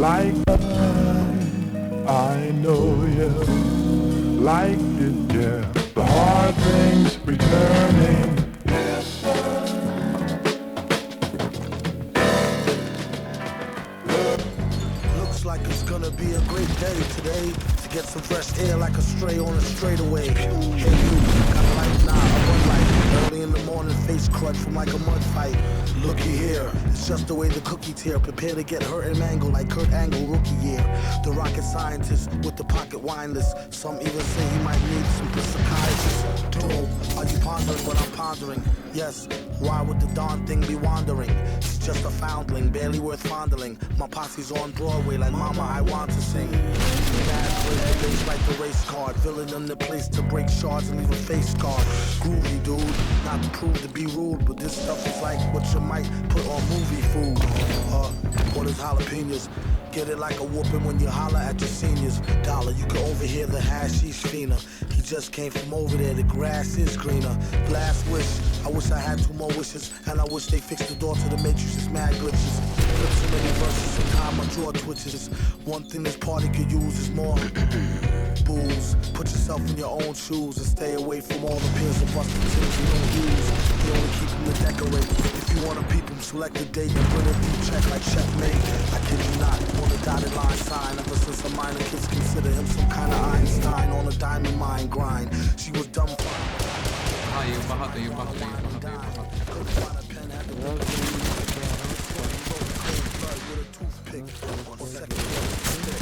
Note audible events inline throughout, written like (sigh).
Like I know you like it, yeah. The hard things returning. Looks like it's gonna be a great day today to get some fresh air like a stray on a straightaway. Hey you, got a light? Nah, I. Early in the morning, face crunch from like a mud fight. Looky here, it's just the way the cookie tear. Prepare to get hurt and mangled like Kurt Angle rookie year. The rocket scientist with the pocket wineless. Some even say he might need some psychiatrist. Dude, are you pondering what I'm pondering? Yes, why would the darn thing be wandering? It's just a foundling, barely worth fondling. My posse's on Broadway like Mama, I want to sing. Like the race card. Villain in the place to break shards and leave a face scar. Groovy, dude. Not to prove to be rude, but this stuff is like what you might put on movie food. Uh, what is jalapenos? Get it like a whooping when you holler at your seniors. Dollar, you can overhear the hashish fiender. He just came from over there, the grass is greener. Last wish, I wish I had two more wishes, and I wish they fixed the door to the matrix. It's mad glitches. Flip so many verses, and sometimes my jaw twitches. One thing this party could use is more (clears throat) booze. Put yourself in your own shoes and stay away from all the pills and busted things you don't use. You only keep them to decorate. If you wanna peep them, select a date and put a deep check like checkmate. I kid you not, on the dotted line sign. Ever since a minor kids consider him some kind of Einstein on a diamond mine grind. She was dumb. А, їх багато, їх багато, їх багато, їх багато. Couldn't find a pen, had to wrote blood with a toothpick. On second floor, stick.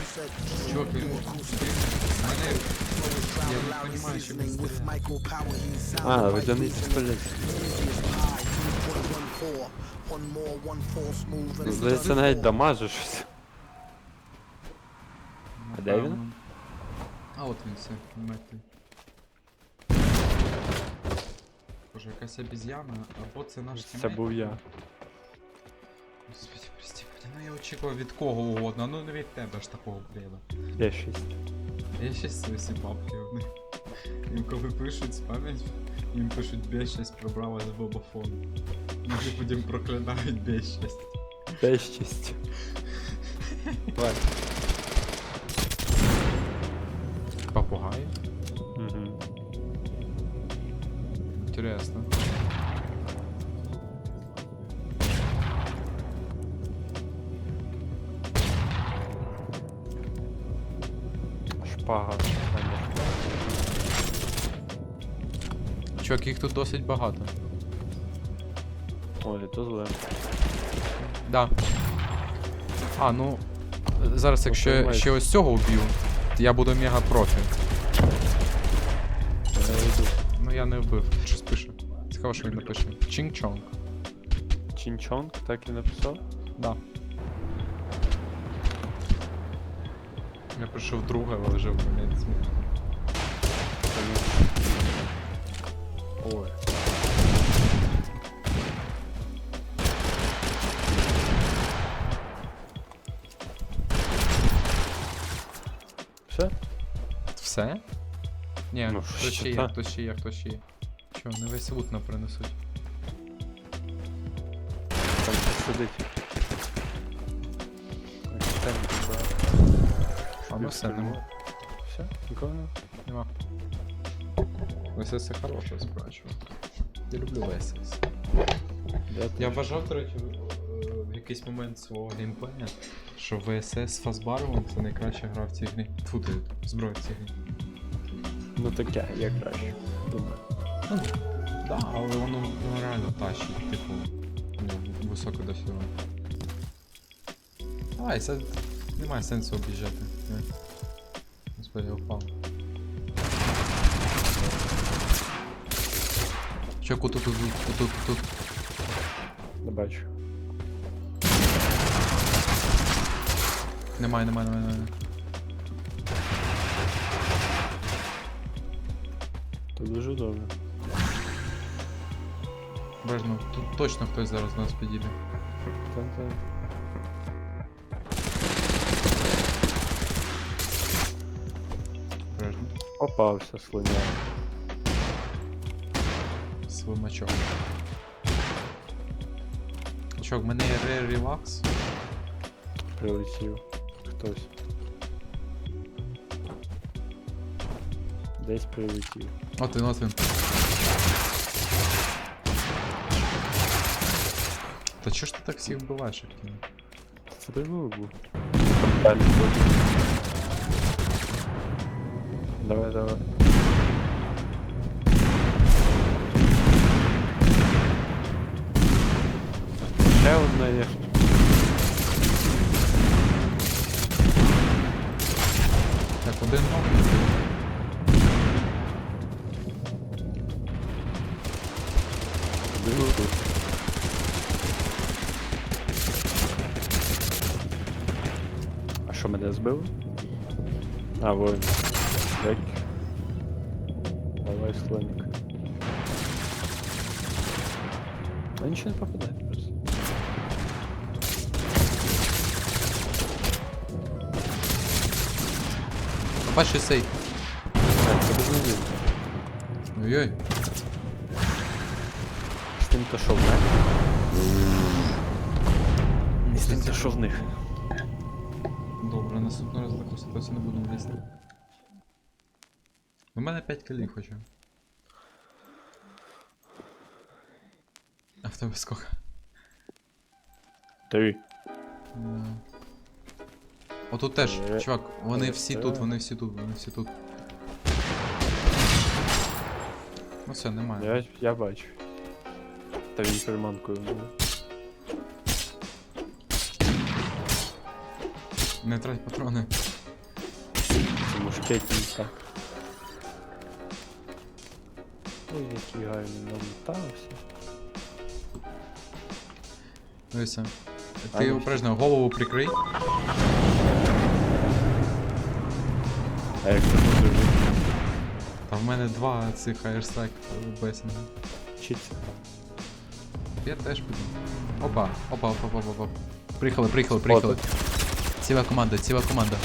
He said, Чувак, він мене. Я не розумію, що він with Michael Power, he А, sounded ви like там Здається, навіть дамаже щось. А де він? А от він все, мертвий. Боже, якась обіз'яна, або це наш Це був я. Господи, прости, ну я очікував від кого угодно, ну не від тебе ж такого бреда. Я щось. Я ще сосі бабки вони. Їм коли пишуть спам'ять, їм пишуть більшість пробрала з бобофону. Вони потім проклинають більшість. Бещість. Давай. Попугай? Угу. Интересно. Їх тут досить багато. Ой, то зле. Да. А, ну. Зараз, якщо я ще ось цього вб'ю, я буду мега профі. Ну я не вбив. Щось пише. Цікаво, що він напише. Чінг-чонг. Чінчонг, так і написав? Да. Я прийшов друга, але вже в момент смерті. Ой. Все? Все? Ні, Ну, хтось ще ще є, та. хтось ще є, хтось ще є. Чого, не весь лут нам принесуть. Там хтось сидить. Там. А ну все, нема. Все? Нікого нема? ВСС хороша справа, чувак. Я люблю ВСС. Я, Я вважав, до речі, в- якийсь момент свого геймплея, що ВСС з Фазбаровим це найкраща гра в цій грі. Фу, ти, зброя в цій грі. Ну таке, я краще. Думаю. Ну, да, але воно, воно реально тащить, типу, ну, високо досягнув. Давай, це немає сенсу об'їжджати. Господи, я впав. Чеку тут, тут, тут, тут. Не бачу. Немає, немає, немає, немає. То дуже добре. Бежно, тут точно хтось зараз нас підійде. Та-та. Бежно. Попався слиняє. Свимачок. Чувак, в мене є Rare Relax. Прилетів. Хтось. Десь прилетів. От він, от він. Та чого ж ти так всіх вбиваєш, Артем? Це тривога був. Далі буде. Давай, давай. Ще. Так, один ног. Один тут. А що мене збив? А, воїн. Джек. Давай слоник. А нічого не попадає Бачиш сейф. Так. Ой-ой. З тим, то що в мене. І з тим, то в них. Добре, наступного разу таку ситуацію не буду влізти. У мене 5 кілів хоча. А в тебе сколько? Три. Да. Отут теж, Е, чувак, вони е, всі е. тут, вони всі тут, вони всі тут. Ну все, немає. Я, я бачу. Та він приманкою був. Не трать патрони. Це мушкетниця. Ой, який гарний намотався. Дивися. Ти обережно голову прикрий. А як це може бути? Та в мене два цих аерстрайк бесінга. Вчиться. Я теж піду. Опа, опа, опа, опа, опа. Приїхали, приїхали, приїхали. Ціла команда, ціла команда.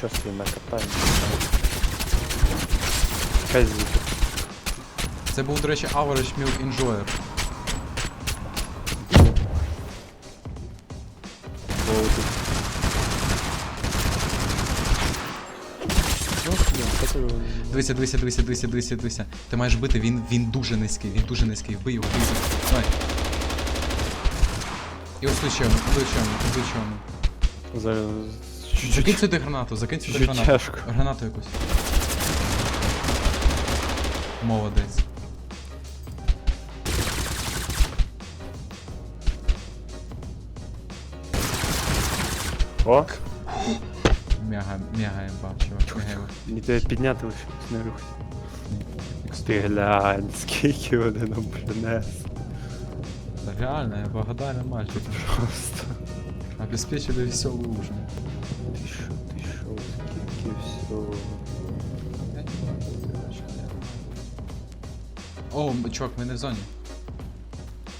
Собі накатаємо? Хай звідти. Це був, до речі, Average Milk Enjoyer. Дивися, дивися, дивися, дивися, дивися, дивися. Ти маєш бити, він, він дуже низький, він дуже низький. Вбий його, вбий його. Давай. І ось тут ще один, тут ще один, тут ще один. Зараз. Закинь сюди гранату, закинь сюди Чуть гранату. тяжко. Гранату якусь. Молодець. О! Мега, мега імба, чувак, мега імба. Мені тебе підняти лише не рухай. Ти глянь, скільки вони нам принесли. Та реально, я благодарен мальчик. Просто. Обеспечили веселый ужин. Ти що, ти що, скільки всього. О, чувак, ми не в зоні.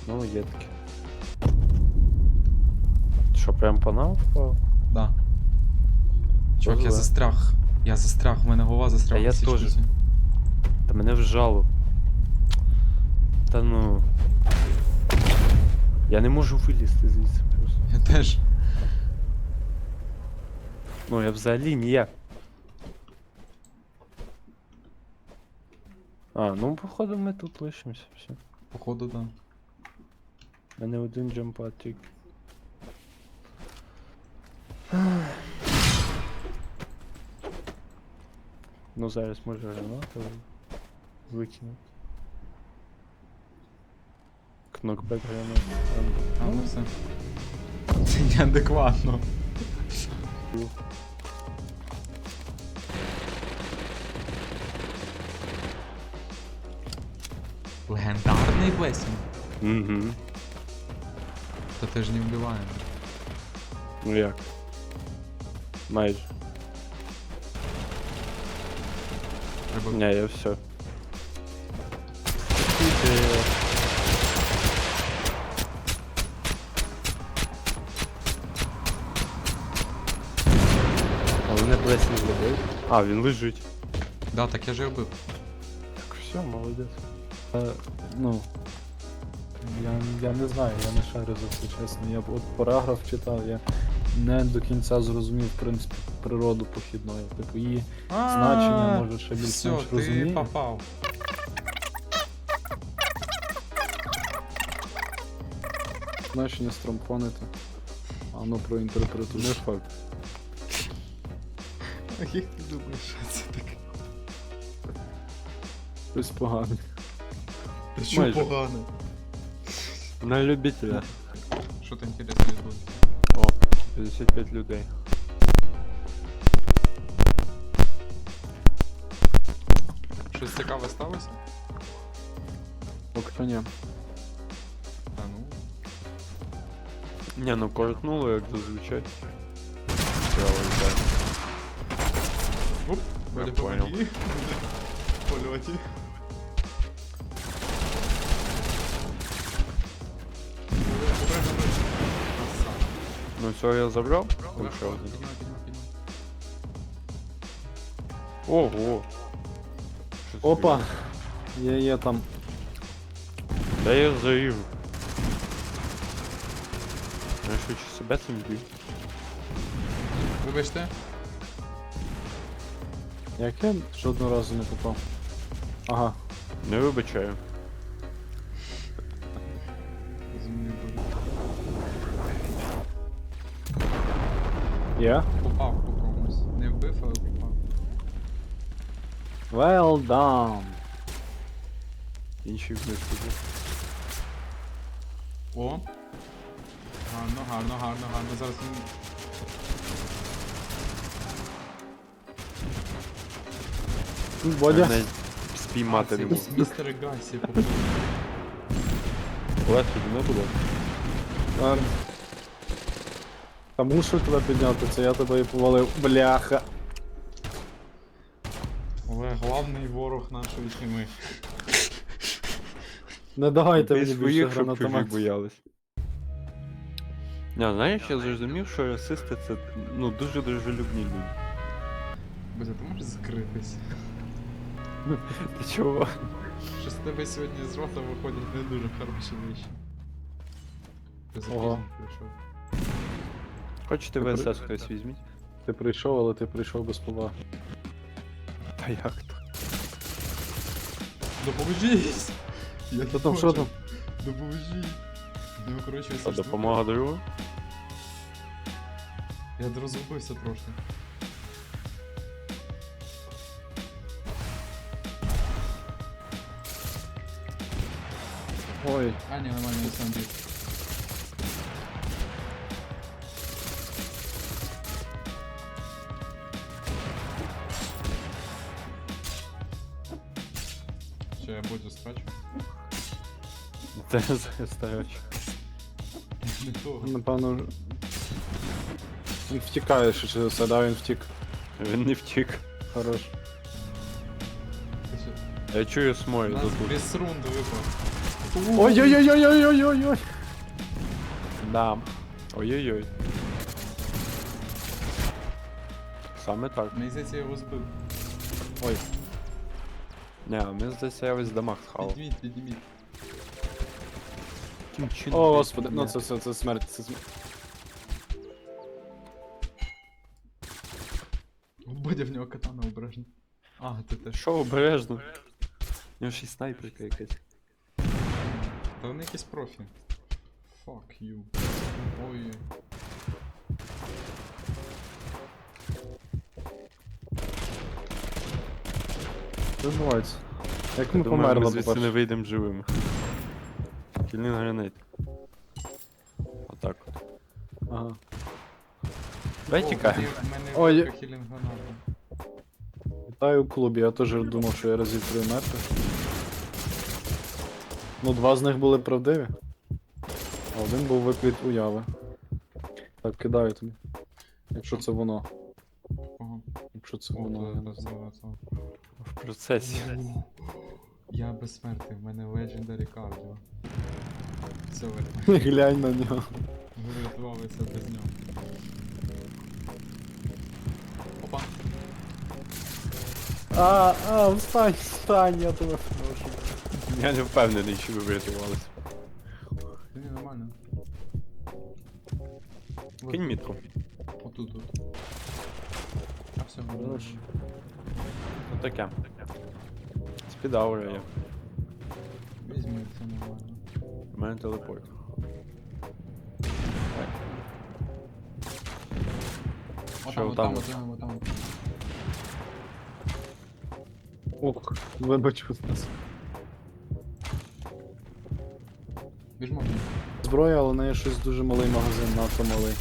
Ну, є таке. Що, прям по нам впав? Да. Чувак, я Повезло. застряг. Я застряг, в мене голова застряла. А я теж. Та мене вжало. Та ну. Я не можу вилізти звідси просто. Я теж. Ну, я взагалі ніяк. А, ну походу ми тут лишимося. Все. Походу, да. У мене один джампад тільки. Ну зараз може гранату викинути. Кнокбек гранату. А, ну все. Це неадекватно. Легендарний блесінг. Угу. Та ти ж не вбиваємо. Ну як? Майже. Треба Не, я все. А мене блесінг зробив. А, він лежить. Да, так я же робив. Так все, молодець. А, ну. Я, я не знаю, я не шарю за це, чесно. Я б от параграф читав, я не до кінця зрозумів, в принципі, природу похідної. Типу, її значення може ще більш-менш ти попав. Значення стромфонити. А ну проінтерпретуй. Не факт. А як ти думаєш, що це таке? Щось погане. Та що Майже. погано? На любителя. Що то інтересно відбудеться? О, 55 людей. Щось цікаве сталося? Поки що ні. Та ну. Ні, ну коротнуло, як зазвичай. Справа йде. Оп, Я Вроде понял. помоги. (laughs) Ну все, я забрав? Там ще Піднімай, один. Ого. Що це Опа! Є, є там. Та я заріжу. Я швидше себе цим б'ю. Вибачте. Як я жодного разу не попав. Ага. Не вибачаю. Є? Попав по комусь. Не вбив, але попав. Well done. Інші вниз туди. О! Гарно, гарно, гарно, гарно. Зараз він. Бодя. Мене спіймати не можу. Містер Гасі попав. Легко не було. А, Та мушу тебе підняти, це я тебе і повалив. Бляха. Але головний ворог нашої тіми. Не давайте мені більше гранатомет. боялись. Не, знаєш, я зрозумів, що расисти це ну дуже дружелюбні люди. Боже, ти можеш закритись? (laughs) Ти чого? Що з тебе сьогодні з рота виходять не дуже хороші речі. Ти Ого. запізно прийшов. Хочете Ти ВСС хтось візьміть? Ти прийшов, але ти прийшов без поваги. Та як то? Допоможіть! Я не там, що там? Допоможіть! Ну, коротше, Та ця штука- допомога другу? Я розгубився трошки. Ой, А, ні, нормально, я сам біг. Що, я Бодю страчу? Це заставляч. Не того. напевно. ж- Він втікає, що через все, да, він втік. Він не втік. Хорош. Ти що? Я чую смою Нас за тут. без рунду випав. Ой-ой-ой-ой-ой-ой-ой! Да. Ой-ой-ой. Саме так. Мені здається, я його збив. Ой, Не, а ми здається я весь дамаг схавав. Підніміть, підніміть. Яким чином о господи, ну це, це, це смерть, це смерть. О, Бодя в нього катана обережно. А, ти теж. Що обережно? У нього ще й снайперка якась. Та вони якісь профі. Fuck you. Ой. Що відбувається? Як ми думаю, померли, ми звідси не по-перше? вийдемо живими. Кільний гранит. Отак от. Ага. Давай О, тікаємо. в мене Ой, хілінг граната. Вітаю у клубі, я теж думав, що я разів три мертвий. Ну, два з них були правдиві. А один був виклик уяви. Так, кидаю тобі. Якщо це воно. Якщо це О, воно. я не знаю. В процесі. Я безсмертний, в мене Legendary Cardio. Все, ви (laughs) Глянь на нього. врятувалися без нього. Опа. А, а, встань, встань, я тебе прошу. Я не впевнений, що ви врятувалися. нормально. Вот Кинь мітку. Отут от. А все, Хорош. Ну таке. Спідаури є. Візьми, це нормально. У мене телепорт. Що, Отам, отам отам, от? отам, отам. Ох, вибач нас. Біжмо. Зброя, але в неї щось дуже малий магазин, надто малий.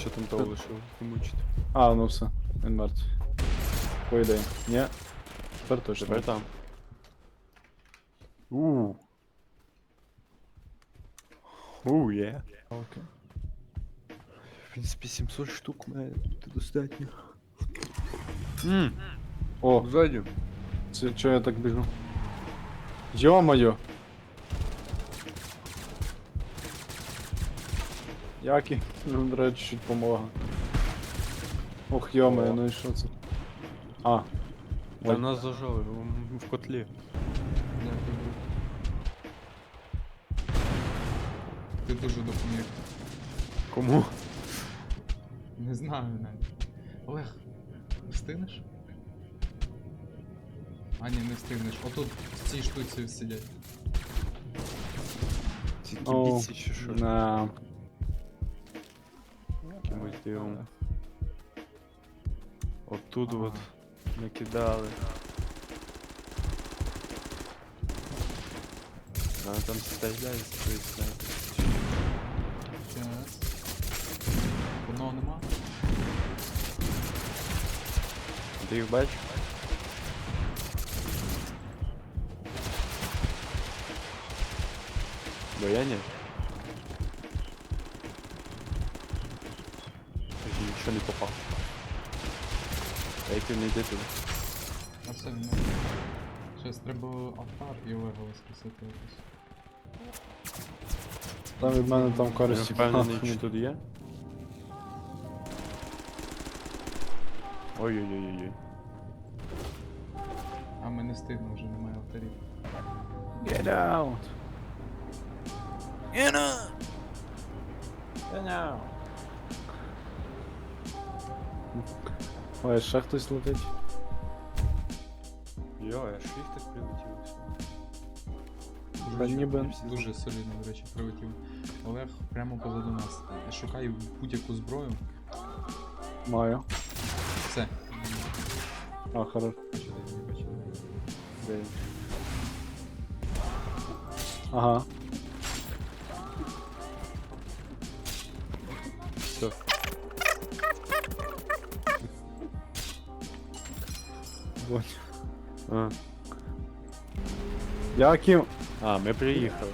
Що там того лишив? Не мучити. А, ну все, він мертвий. По ідеї. Ні. Тепер точно. Тепер там. Ууу. Ууу, є. Окей. В принципі, 700 штук має бути достатньо. Ммм, О, ззаді. це чого я так біжу? Йо-моє! Які? Нам треба чуть-чуть помога. Ох, йо-моє, ну і що це? А. Та Ой. нас зажали м, в котлі. Ти дуже допоміг. Кому? Не знаю навіть. Олег, встигнеш? А ні, не встигнеш. Отут в цій штуці сидять. Ці О, кібіці чи що? На. Якимось дивом. Оттут Ага. от накидали. Вона там стріляє з цієї снайпи. Зараз. Одного нема? Ти їх бачиш? Бо я ні. Тоді нічого не попав. Ей, ти не йди туди. А все, він Щас треба автар і Олега воскресити якось. Там від мене там Я користі. впевнений, Ах, чи ні. тут є. Ой-ой-ой-ой. А ми не встигнемо, вже немає авторів. Get out! Ой, ще хтось летить. Йо, аж їх так прилетіло. Та ніби. Дуже солідно, до речі, прилетів. Олег прямо позаду нас. Шукаю будь-яку зброю. Маю. Все. А, хорош. Бачите, не бачите. Ага. Вот. А. Яким? а, ми приїхали.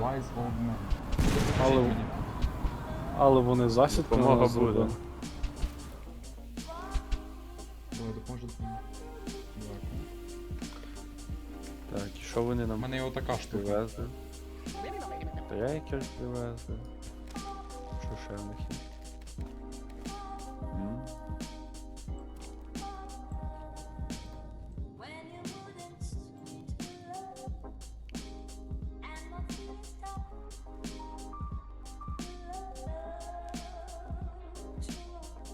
Wise old man. Але- Але вони засідку Допомога буде. Давай, допоможете що вони У нам мене є така штука. привезли? Трекер привезли. Що ще в них є?